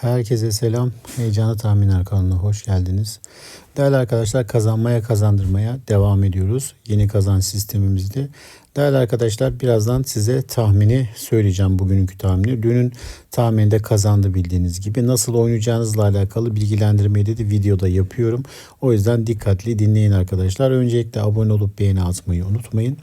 Herkese selam. Heyecanlı Tahminler kanalına hoş geldiniz. Değerli arkadaşlar kazanmaya kazandırmaya devam ediyoruz. Yeni kazanç sistemimizde. Değerli arkadaşlar birazdan size tahmini söyleyeceğim bugünkü tahmini. Dünün tahmininde kazandı bildiğiniz gibi. Nasıl oynayacağınızla alakalı bilgilendirmeyi de, de videoda yapıyorum. O yüzden dikkatli dinleyin arkadaşlar. Öncelikle abone olup beğeni atmayı unutmayın.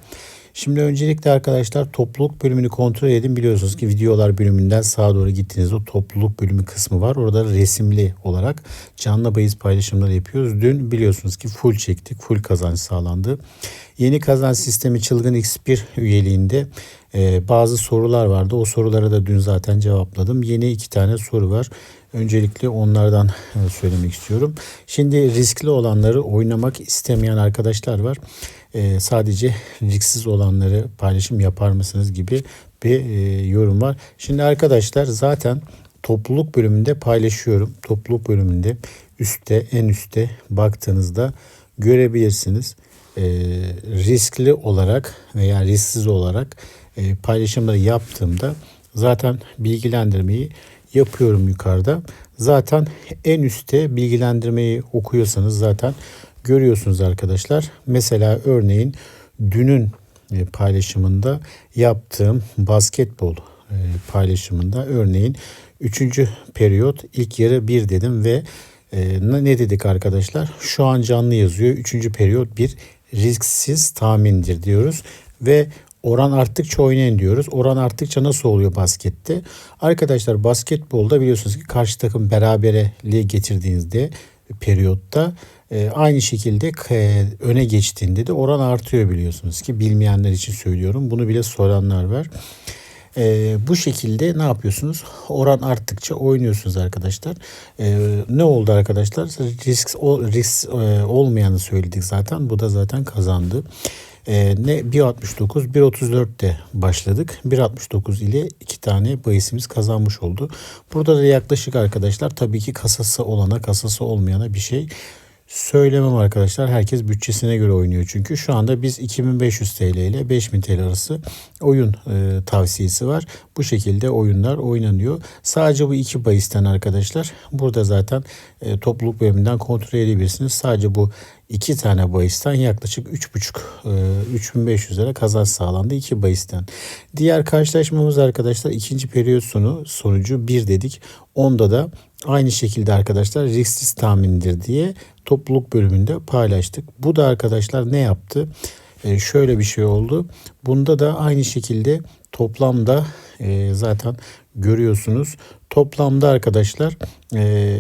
Şimdi öncelikle arkadaşlar topluluk bölümünü kontrol edin. Biliyorsunuz ki videolar bölümünden sağa doğru gittiğiniz o topluluk bölümü kısmı var. Orada resimli olarak canlı bahis paylaşımları yapıyoruz. Dün biliyorsunuz ki full çektik. Full kazanç sağlandı. Yeni kazanç sistemi Çılgın X1 üyeliğinde e, bazı sorular vardı. O sorulara da dün zaten cevapladım. Yeni iki tane soru var. Öncelikle onlardan e, söylemek istiyorum. Şimdi riskli olanları oynamak istemeyen arkadaşlar var. Ee, sadece risksiz olanları paylaşım yapar mısınız gibi bir e, yorum var. Şimdi arkadaşlar zaten topluluk bölümünde paylaşıyorum. Topluluk bölümünde üstte en üstte baktığınızda görebilirsiniz. Ee, riskli olarak veya risksiz olarak e, paylaşımları yaptığımda zaten bilgilendirmeyi yapıyorum yukarıda. Zaten en üstte bilgilendirmeyi okuyorsanız zaten görüyorsunuz arkadaşlar. Mesela örneğin dünün e, paylaşımında yaptığım basketbol e, paylaşımında örneğin 3. periyot ilk yarı 1 dedim ve e, ne dedik arkadaşlar? Şu an canlı yazıyor. 3. periyot bir risksiz tahmindir diyoruz ve oran arttıkça oynayın diyoruz. Oran arttıkça nasıl oluyor baskette? Arkadaşlar basketbolda biliyorsunuz ki karşı takım beraberliğe getirdiğinizde periyotta e, aynı şekilde e, öne geçtiğinde de oran artıyor biliyorsunuz ki bilmeyenler için söylüyorum. Bunu bile soranlar var. E, bu şekilde ne yapıyorsunuz? Oran arttıkça oynuyorsunuz arkadaşlar. E, ne oldu arkadaşlar? Risk, o, risk e, olmayanı söyledik zaten. Bu da zaten kazandı. E, ne 1.69 1.34'te başladık. 1.69 ile iki tane bahisimiz kazanmış oldu. Burada da yaklaşık arkadaşlar tabii ki kasası olana kasası olmayana bir şey söylemem arkadaşlar. Herkes bütçesine göre oynuyor çünkü. Şu anda biz 2500 TL ile 5000 TL arası oyun e, tavsiyesi var. Bu şekilde oyunlar oynanıyor. Sadece bu iki bahisten arkadaşlar. Burada zaten e, topluluk bölümünden kontrol edebilirsiniz. Sadece bu iki tane bahisten yaklaşık 3,5 e, 3500 lira kazanç sağlandı iki bahisten. Diğer karşılaşmamız arkadaşlar ikinci periyot sonu sonucu 1 dedik. Onda da aynı şekilde arkadaşlar risksiz tahmindir diye topluluk bölümünde paylaştık. Bu da arkadaşlar ne yaptı? Ee, şöyle bir şey oldu. Bunda da aynı şekilde toplamda e, zaten görüyorsunuz. Toplamda arkadaşlar e,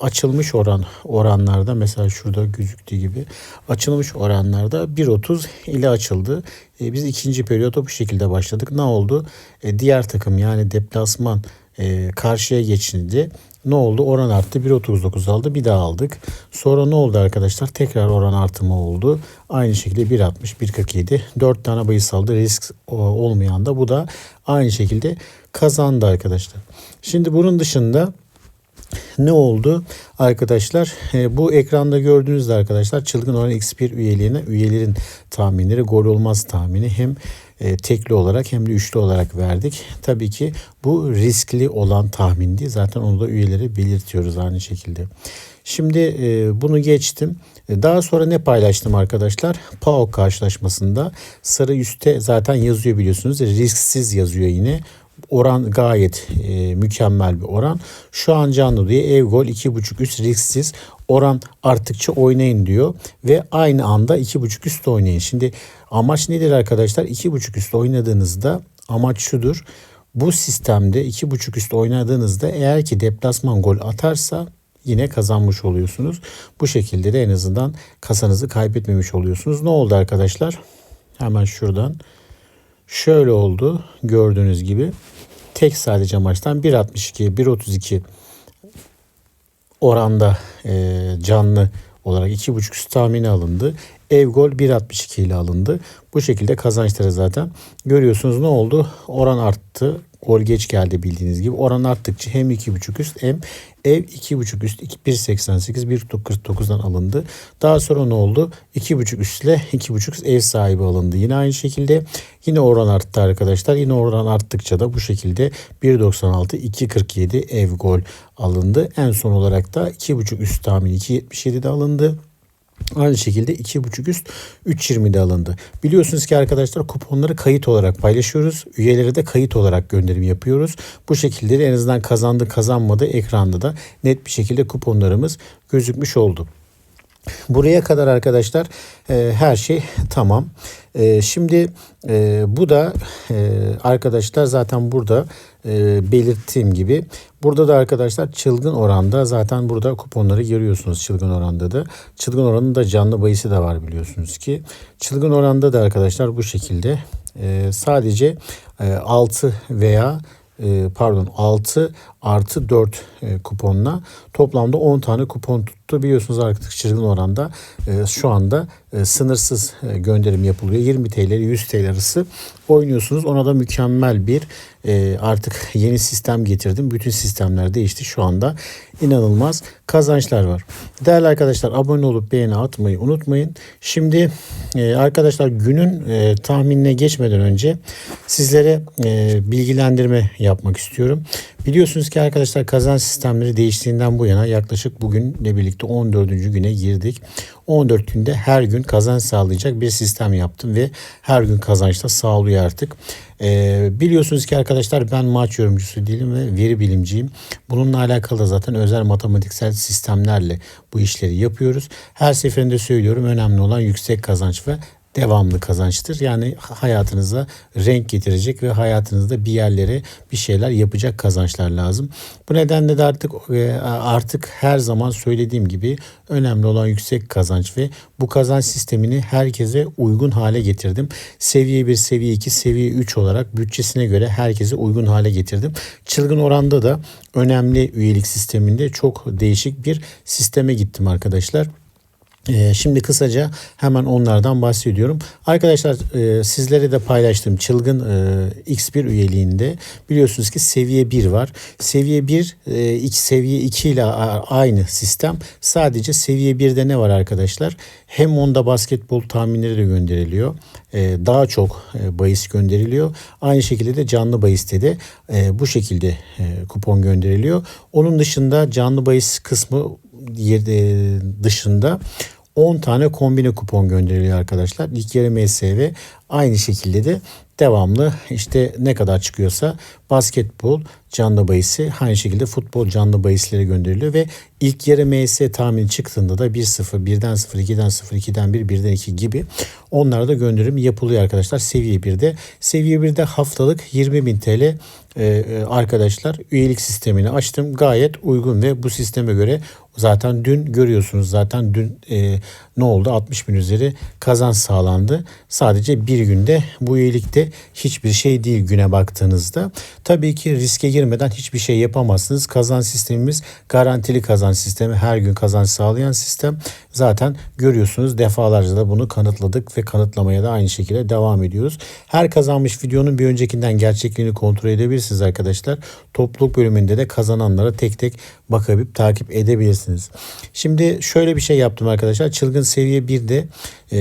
açılmış oran oranlarda mesela şurada gözüktüğü gibi açılmış oranlarda 1.30 ile açıldı. E, biz ikinci periyoda bu şekilde başladık. Ne oldu? E, diğer takım yani deplasman e, karşıya geçildi. Ne oldu? Oran arttı. 1.39 aldı. Bir daha aldık. Sonra ne oldu arkadaşlar? Tekrar oran artımı oldu. Aynı şekilde 1.60, 1.47. 4 tane bahis aldı. Risk olmayan da bu da aynı şekilde kazandı arkadaşlar. Şimdi bunun dışında ne oldu arkadaşlar? E, bu ekranda gördüğünüzde arkadaşlar Çılgın Oran X1 üyeliğine üyelerin tahminleri gol olmaz tahmini hem e, tekli olarak hem de üçlü olarak verdik. Tabii ki bu riskli olan tahmindi. Zaten onu da üyelere belirtiyoruz aynı şekilde. Şimdi e, bunu geçtim. E, daha sonra ne paylaştım arkadaşlar? PAOK karşılaşmasında sarı üstte zaten yazıyor biliyorsunuz. Risksiz yazıyor yine oran gayet e, mükemmel bir oran. Şu an canlı diye ev gol 2.5 üst risksiz oran arttıkça oynayın diyor ve aynı anda 2.5 üst oynayın. Şimdi amaç nedir arkadaşlar? 2.5 üst oynadığınızda amaç şudur. Bu sistemde 2.5 üst oynadığınızda eğer ki deplasman gol atarsa yine kazanmış oluyorsunuz. Bu şekilde de en azından kasanızı kaybetmemiş oluyorsunuz. Ne oldu arkadaşlar? Hemen şuradan şöyle oldu gördüğünüz gibi. Tek sadece maçtan 1.62, 1.32 oranda e, canlı olarak 2.5 üst tahmini alındı. Ev gol 1.62 ile alındı. Bu şekilde kazançları zaten görüyorsunuz ne oldu? Oran arttı. Gol geç geldi bildiğiniz gibi. Oran arttıkça hem 2.5 üst hem ev 2.5 üst 1.88 1.49'dan alındı. Daha sonra ne oldu? 2.5 üst ile 2.5 üst ev sahibi alındı. Yine aynı şekilde yine oran arttı arkadaşlar. Yine oran arttıkça da bu şekilde 1.96 2.47 ev gol alındı. En son olarak da 2.5 üst tahmin 2.77'de alındı. Aynı şekilde 2.5 üst 3.20'de alındı. Biliyorsunuz ki arkadaşlar kuponları kayıt olarak paylaşıyoruz. Üyeleri de kayıt olarak gönderim yapıyoruz. Bu şekilde de en azından kazandı kazanmadı ekranda da net bir şekilde kuponlarımız gözükmüş oldu. Buraya kadar arkadaşlar e, her şey tamam. E, şimdi e, bu da e, arkadaşlar zaten burada e, belirttiğim gibi burada da arkadaşlar çılgın oranda zaten burada kuponları görüyorsunuz çılgın oranda da. Çılgın oranında canlı bayisi de var biliyorsunuz ki. Çılgın oranda da arkadaşlar bu şekilde e, sadece e, 6 veya e, pardon 6 artı 4 e, kuponla toplamda 10 tane kupon tuttu. Biliyorsunuz artık çılgın oranda e, şu anda e, sınırsız e, gönderim yapılıyor. 20 TL ile 100 TL arası oynuyorsunuz. Ona da mükemmel bir e, artık yeni sistem getirdim. Bütün sistemler değişti. Şu anda inanılmaz kazançlar var. Değerli arkadaşlar abone olup beğeni atmayı unutmayın. Şimdi e, arkadaşlar günün e, tahminine geçmeden önce sizlere e, bilgilendirme yapmak istiyorum. Biliyorsunuz ki arkadaşlar kazanç sistemleri değiştiğinden bu yana yaklaşık bugünle birlikte 14. güne girdik. 14 günde her gün kazanç sağlayacak bir sistem yaptım ve her gün kazançta sağlıyor artık. Ee, biliyorsunuz ki arkadaşlar ben maç yorumcusu değilim ve veri bilimciyim. Bununla alakalı da zaten özel matematiksel sistemlerle bu işleri yapıyoruz. Her seferinde söylüyorum önemli olan yüksek kazanç ve devamlı kazançtır. Yani hayatınıza renk getirecek ve hayatınızda bir yerlere bir şeyler yapacak kazançlar lazım. Bu nedenle de artık e, artık her zaman söylediğim gibi önemli olan yüksek kazanç ve bu kazanç sistemini herkese uygun hale getirdim. Seviye 1, seviye 2, seviye 3 olarak bütçesine göre herkese uygun hale getirdim. Çılgın oranda da önemli üyelik sisteminde çok değişik bir sisteme gittim arkadaşlar. Ee, şimdi kısaca hemen onlardan bahsediyorum. Arkadaşlar e, sizlere de paylaştığım çılgın e, X1 üyeliğinde biliyorsunuz ki seviye 1 var. Seviye 1 e, seviye 2 ile aynı sistem. Sadece seviye 1'de ne var arkadaşlar? Hem onda basketbol tahminleri de gönderiliyor. daha çok bahis gönderiliyor. Aynı şekilde de canlı bahiste de bu şekilde kupon gönderiliyor. Onun dışında canlı bahis kısmı dışında 10 tane kombine kupon gönderiliyor arkadaşlar. İlk yarı MSV aynı şekilde de devamlı işte ne kadar çıkıyorsa basketbol canlı bahisi aynı şekilde futbol canlı bahisleri gönderiliyor ve ilk yarı MS tahmini çıktığında da 1-0, 1'den 0, 2'den 0, 2'den 1, 1'den 2 gibi onlara da gönderim yapılıyor arkadaşlar seviye 1'de. Seviye 1'de haftalık 20.000 TL e, arkadaşlar üyelik sistemini açtım. Gayet uygun ve bu sisteme göre zaten dün görüyorsunuz zaten dün e, ne oldu 60 bin üzeri kazanç sağlandı. Sadece bir günde bu üyelikte hiçbir şey değil güne baktığınızda. Tabii ki riske girmeden hiçbir şey yapamazsınız. Kazanç sistemimiz garantili kazanç sistemi her gün kazanç sağlayan sistem. Zaten görüyorsunuz defalarca da bunu kanıtladık ve kanıtlamaya da aynı şekilde devam ediyoruz. Her kazanmış videonun bir öncekinden gerçekliğini kontrol edebilirsiniz arkadaşlar. Topluluk bölümünde de kazananlara tek tek bakabilip takip edebilirsiniz. Şimdi şöyle bir şey yaptım arkadaşlar. Çılgın seviye 1'de e,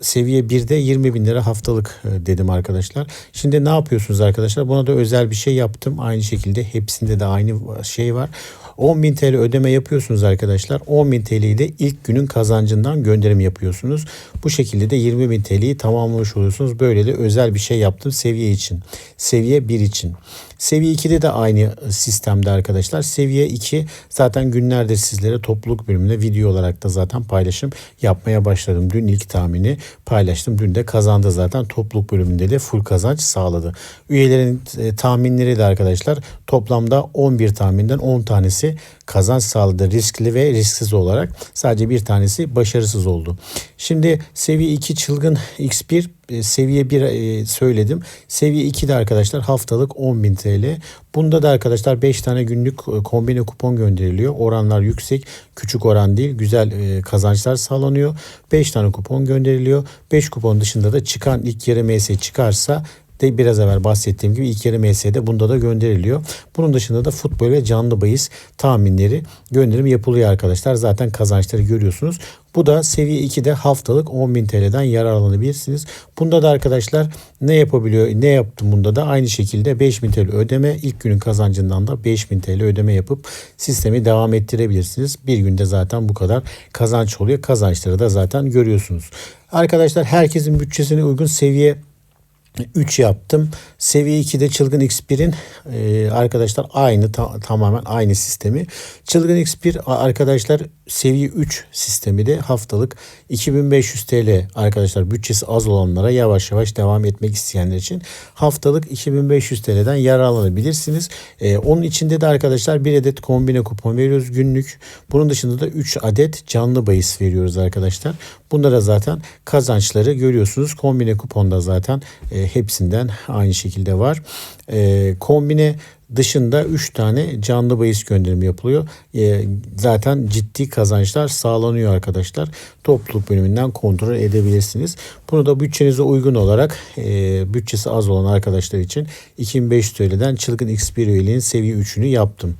seviye 1'de 20 bin lira haftalık e, dedim arkadaşlar. Şimdi ne yapıyorsunuz arkadaşlar? Buna da özel bir şey yaptım. Aynı şekilde hepsinde de aynı şey var. 10 bin TL ödeme yapıyorsunuz arkadaşlar. 10 bin TL'yi de ilk günün kazancından gönderim yapıyorsunuz. Bu şekilde de 20 bin TL'yi tamamlamış oluyorsunuz. Böyle de özel bir şey yaptım seviye için. Seviye 1 için. Seviye 2'de de aynı sistemde arkadaşlar. Seviye 2 zaten günlerde sizlere topluluk bölümünde video olarak da zaten paylaşım yapmaya başladım. Dün ilk tahmini paylaştım. Dün de kazandı zaten topluluk bölümünde de full kazanç sağladı. Üyelerin e, tahminleri de arkadaşlar toplamda 11 tahminden 10 tanesi tanesi kazanç sağladı riskli ve risksiz olarak. Sadece bir tanesi başarısız oldu. Şimdi seviye 2 çılgın X1 e, seviye 1 e, söyledim. Seviye 2'de arkadaşlar haftalık 10.000 TL. Bunda da arkadaşlar 5 tane günlük e, kombine kupon gönderiliyor. Oranlar yüksek. Küçük oran değil. Güzel kazançlar sağlanıyor. 5 tane kupon gönderiliyor. 5 kupon dışında da çıkan ilk yere MS çıkarsa de biraz evvel bahsettiğim gibi ilk yarı MS'de bunda da gönderiliyor. Bunun dışında da futbol ve canlı bahis tahminleri gönderim yapılıyor arkadaşlar. Zaten kazançları görüyorsunuz. Bu da seviye 2'de haftalık 10.000 TL'den yararlanabilirsiniz. Bunda da arkadaşlar ne yapabiliyor? Ne yaptım bunda da? Aynı şekilde 5.000 TL ödeme. ilk günün kazancından da 5.000 TL ödeme yapıp sistemi devam ettirebilirsiniz. Bir günde zaten bu kadar kazanç oluyor. Kazançları da zaten görüyorsunuz. Arkadaşlar herkesin bütçesine uygun seviye 3 yaptım. Seviye 2'de Çılgın X1'in e, arkadaşlar aynı ta, tamamen aynı sistemi. Çılgın X1 arkadaşlar seviye 3 sistemi de haftalık 2500 TL arkadaşlar bütçesi az olanlara yavaş yavaş devam etmek isteyenler için haftalık 2500 TL'den yararlanabilirsiniz. E, onun içinde de arkadaşlar bir adet kombine kupon veriyoruz günlük. Bunun dışında da 3 adet canlı bahis veriyoruz arkadaşlar. Bunlara zaten kazançları görüyorsunuz. Kombine kuponda zaten e, hepsinden aynı şekilde var. E, kombine dışında 3 tane canlı bahis gönderimi yapılıyor. E, zaten ciddi kazançlar sağlanıyor arkadaşlar. Topluluk bölümünden kontrol edebilirsiniz. Bunu da bütçenize uygun olarak e, bütçesi az olan arkadaşlar için 2500 TL'den Çılgın X1 üyeliğin seviye 3'ünü yaptım.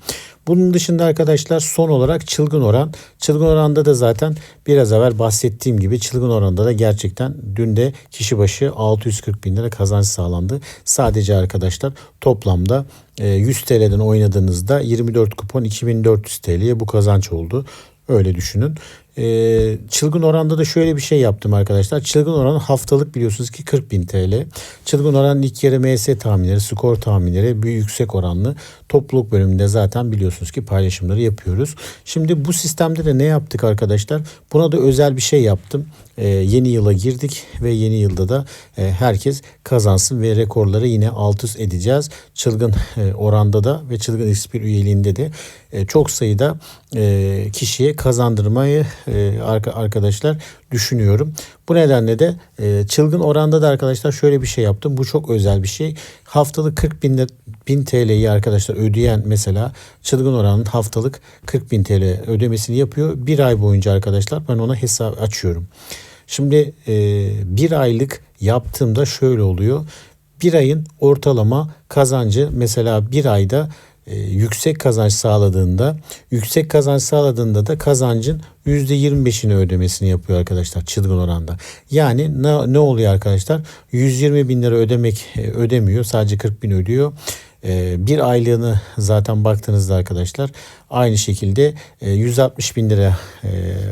Bunun dışında arkadaşlar son olarak çılgın oran. Çılgın oranda da zaten biraz evvel bahsettiğim gibi çılgın oranda da gerçekten dün de kişi başı 640 bin lira kazanç sağlandı. Sadece arkadaşlar toplamda 100 e, TL'den oynadığınızda 24 kupon 2400 TL'ye bu kazanç oldu. Öyle düşünün. Ee, çılgın oranda da şöyle bir şey yaptım arkadaşlar. Çılgın oran haftalık biliyorsunuz ki 40 bin TL. Çılgın oran ilk yarı MS tahminleri, skor tahminleri bir yüksek oranlı. Topluluk bölümünde zaten biliyorsunuz ki paylaşımları yapıyoruz. Şimdi bu sistemde de ne yaptık arkadaşlar? Buna da özel bir şey yaptım. Ee, yeni yıla girdik ve yeni yılda da e, herkes kazansın ve rekorları yine alt üst edeceğiz. Çılgın e, oranda da ve çılgın X1 üyeliğinde de e, çok sayıda e, kişiye kazandırmayı e, arkadaşlar düşünüyorum. Bu nedenle de e, çılgın oranda da arkadaşlar şöyle bir şey yaptım. Bu çok özel bir şey. Haftalık 40 bin, bin TL'yi arkadaşlar ödeyen mesela çılgın oranın haftalık 40 bin TL ödemesini yapıyor. Bir ay boyunca arkadaşlar ben ona hesap açıyorum. Şimdi e, bir aylık yaptığımda şöyle oluyor. Bir ayın ortalama kazancı mesela bir ayda e, yüksek kazanç sağladığında yüksek kazanç sağladığında da kazancın %25'ini ödemesini yapıyor arkadaşlar çılgın oranda. Yani ne, ne oluyor arkadaşlar? 120 bin lira ödemek e, ödemiyor. Sadece 40 bin ödüyor. Ee, bir aylığını zaten baktığınızda arkadaşlar aynı şekilde 160 e, bin lira e,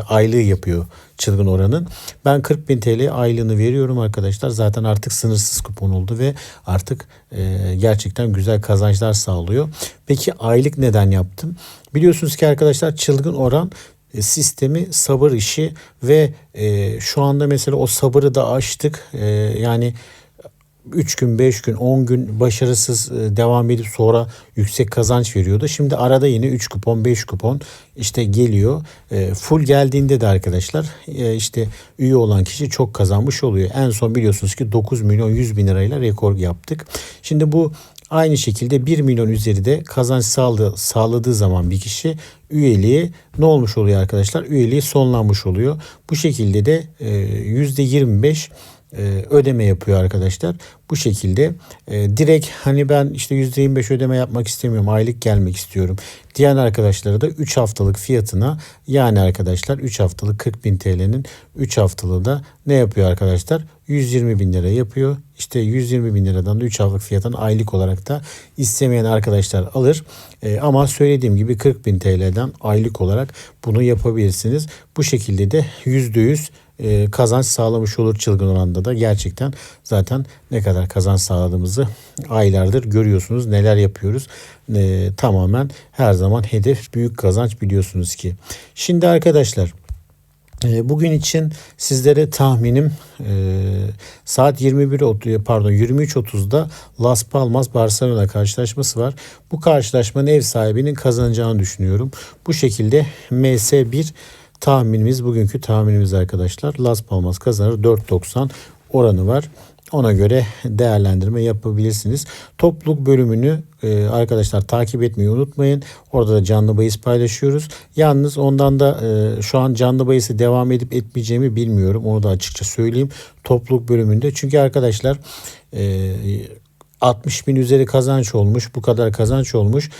aylığı yapıyor çılgın oranın. Ben 40 bin TL aylığını veriyorum arkadaşlar. Zaten artık sınırsız kupon oldu ve artık e, gerçekten güzel kazançlar sağlıyor. Peki aylık neden yaptım? Biliyorsunuz ki arkadaşlar çılgın oran sistemi sabır işi ve şu anda mesela o sabırı da aştık. yani 3 gün, 5 gün, 10 gün başarısız e, devam edip sonra yüksek kazanç veriyordu. Şimdi arada yine 3 kupon, 5 kupon işte geliyor. E, full geldiğinde de arkadaşlar e, işte üye olan kişi çok kazanmış oluyor. En son biliyorsunuz ki 9 milyon 100 bin lirayla rekor yaptık. Şimdi bu Aynı şekilde 1 milyon üzeri de kazanç sağladı, sağladığı zaman bir kişi üyeliği ne olmuş oluyor arkadaşlar? Üyeliği sonlanmış oluyor. Bu şekilde de %25 e, ödeme yapıyor arkadaşlar. Bu şekilde e, direkt hani ben işte %25 ödeme yapmak istemiyorum aylık gelmek istiyorum diyen arkadaşlara da 3 haftalık fiyatına yani arkadaşlar 3 haftalık 40 bin TL'nin 3 haftalığı da ne yapıyor arkadaşlar 120 bin lira yapıyor. İşte 120 bin liradan da 3 haftalık fiyatını aylık olarak da istemeyen arkadaşlar alır. E, ama söylediğim gibi 40 bin TL'den aylık olarak bunu yapabilirsiniz. Bu şekilde de %100 e, kazanç sağlamış olur çılgın oranda da gerçekten zaten ne kadar kazanç sağladığımızı aylardır görüyorsunuz neler yapıyoruz e, tamamen her zaman hedef büyük kazanç biliyorsunuz ki şimdi arkadaşlar E, Bugün için sizlere tahminim e, saat 21 ot- pardon 23.30'da Las Palmas Barcelona karşılaşması var. Bu karşılaşmanın ev sahibinin kazanacağını düşünüyorum. Bu şekilde MS1 tahminimiz bugünkü tahminimiz arkadaşlar. Las Palmas kazanır 4.90 oranı var. Ona göre değerlendirme yapabilirsiniz. Topluluk bölümünü e, arkadaşlar takip etmeyi unutmayın. Orada da canlı bahis paylaşıyoruz. Yalnız ondan da e, şu an canlı bahisi devam edip etmeyeceğimi bilmiyorum. Onu da açıkça söyleyeyim. Topluluk bölümünde. Çünkü arkadaşlar e, 60 bin üzeri kazanç olmuş. Bu kadar kazanç olmuş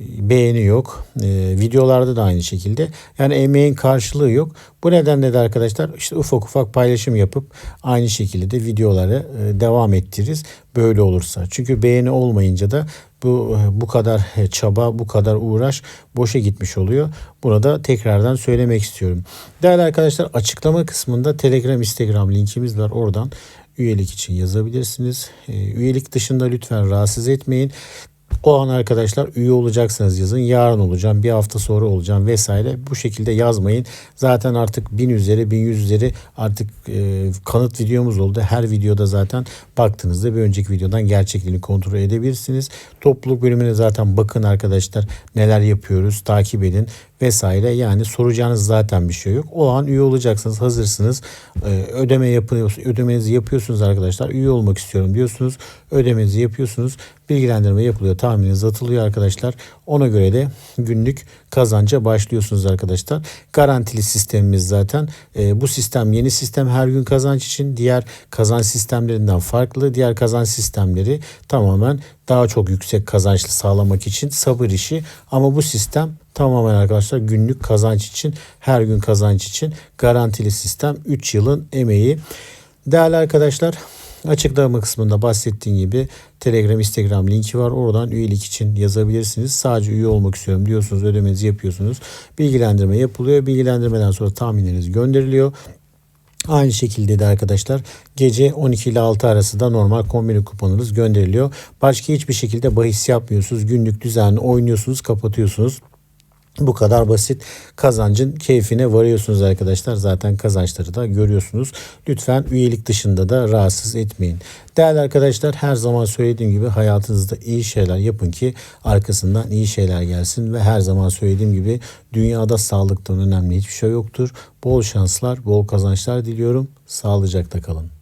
beğeni yok. Ee, videolarda da aynı şekilde. Yani emeğin karşılığı yok. Bu nedenle de arkadaşlar işte ufak ufak paylaşım yapıp aynı şekilde de videoları e, devam ettiririz. Böyle olursa. Çünkü beğeni olmayınca da bu bu kadar çaba, bu kadar uğraş boşa gitmiş oluyor. Bunu da tekrardan söylemek istiyorum. Değerli arkadaşlar açıklama kısmında Telegram, Instagram linkimiz var. Oradan üyelik için yazabilirsiniz. Ee, Üyelik dışında lütfen rahatsız etmeyin. O an arkadaşlar üye olacaksanız yazın. Yarın olacağım, bir hafta sonra olacağım vesaire. Bu şekilde yazmayın. Zaten artık 1000 üzeri, 1100 üzeri artık e, kanıt videomuz oldu. Her videoda zaten baktığınızda bir önceki videodan gerçekliğini kontrol edebilirsiniz. Topluluk bölümüne zaten bakın arkadaşlar neler yapıyoruz, takip edin vesaire. Yani soracağınız zaten bir şey yok. O an üye olacaksınız, hazırsınız. Ee, ödeme yapıyorsunuz, ödemenizi yapıyorsunuz arkadaşlar. Üye olmak istiyorum diyorsunuz. Ödemenizi yapıyorsunuz. Bilgilendirme yapılıyor, tahmininiz atılıyor arkadaşlar. Ona göre de günlük kazanca başlıyorsunuz arkadaşlar. Garantili sistemimiz zaten. Ee, bu sistem yeni sistem her gün kazanç için. Diğer kazanç sistemlerinden farklı. Diğer kazanç sistemleri tamamen daha çok yüksek kazançlı sağlamak için sabır işi. Ama bu sistem tamamen arkadaşlar günlük kazanç için, her gün kazanç için garantili sistem 3 yılın emeği. Değerli arkadaşlar açıklama kısmında bahsettiğim gibi Telegram, Instagram linki var. Oradan üyelik için yazabilirsiniz. Sadece üye olmak istiyorum diyorsunuz, ödemenizi yapıyorsunuz. Bilgilendirme yapılıyor. Bilgilendirmeden sonra tahminleriniz gönderiliyor. Aynı şekilde de arkadaşlar gece 12 ile 6 arası da normal kombine kuponunuz gönderiliyor. Başka hiçbir şekilde bahis yapmıyorsunuz. Günlük düzenli oynuyorsunuz, kapatıyorsunuz. Bu kadar basit kazancın keyfine varıyorsunuz arkadaşlar. Zaten kazançları da görüyorsunuz. Lütfen üyelik dışında da rahatsız etmeyin. Değerli arkadaşlar her zaman söylediğim gibi hayatınızda iyi şeyler yapın ki arkasından iyi şeyler gelsin. Ve her zaman söylediğim gibi dünyada sağlıktan önemli hiçbir şey yoktur. Bol şanslar, bol kazançlar diliyorum. Sağlıcakla kalın.